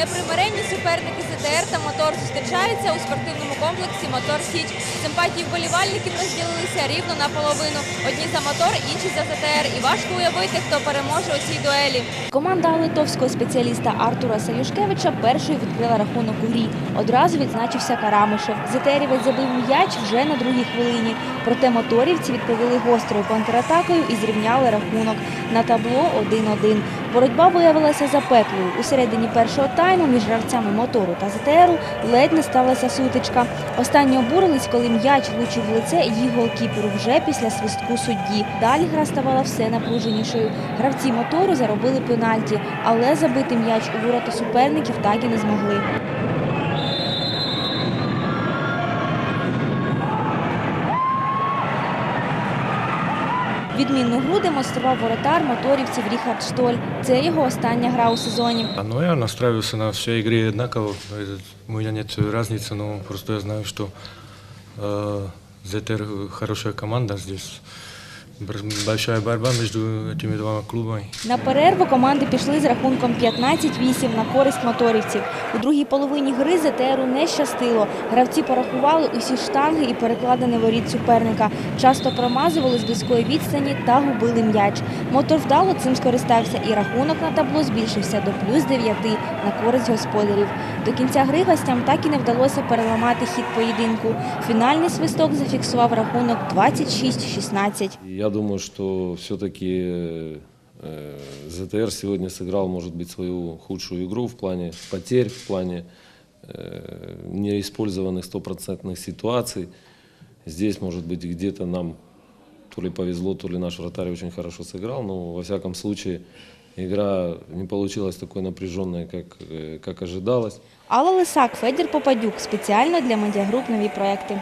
Непримиренні суперники ЗТР та мотор зустрічаються у спортивному комплексі Мотор Січ. Симпатії вболівальників розділилися рівно наполовину. Одні за мотор, інші за ЗТР. І важко уявити, хто переможе у цій дуелі. Команда литовського спеціаліста Артура Саюшкевича першою відкрила рахунок у грі. Одразу відзначився Карамишев. ЗТРівець забив м'яч вже на другій хвилині. Проте моторівці відповіли гострою контратакою і зрівняли рахунок. На табло 1-1. Боротьба виявилася запеклою. У середині першого тайму між гравцями мотору та ЗТРу ледь не сталася сутичка. Останні обурились, коли м'яч влучив в лице її голкіперу вже після свистку судді. Далі гра ставала все напруженішою. Гравці мотору заробили пенальті, але забити м'яч у ворота суперників так і не змогли. Відмінну гру демонстрував воротар моторівців Ріхард Штоль. Це його остання гра у сезоні. А, Ну, я настраивался на всей игре одинаково. Это- У меня нет разницы, но просто я знаю, что э, ЗТР хорошая команда здесь. Большая борьба между этими двумя клубами. На перерву команди пішли з рахунком 15-8 на користь моторівців. У другій половині гри ЗТРу не щастило. Гравці порахували усі штанги і перекладини воріт суперника. Часто промазували з близької відстані та губили м'яч. Мотор вдало цим скористався і рахунок на табло збільшився до плюс 9 на користь господарів. До кінця гри гостям так і не вдалося переламати хід поєдинку. Фінальний свисток зафіксував рахунок 26-16 Я думаю, что все-таки ЗТР сегодня сыграл, может быть, свою худшую игру в плане потерь, в плане э, неиспользованных стопроцентных ситуаций. Здесь, может быть, где-то нам то ли повезло, то ли наш вратарь очень хорошо сыграл, но во всяком случае игра не получилась такой напряженной, как, э, как ожидалось. Алла Лисак, Федір Попадюк. Спеціально для медіагруп нові проекти.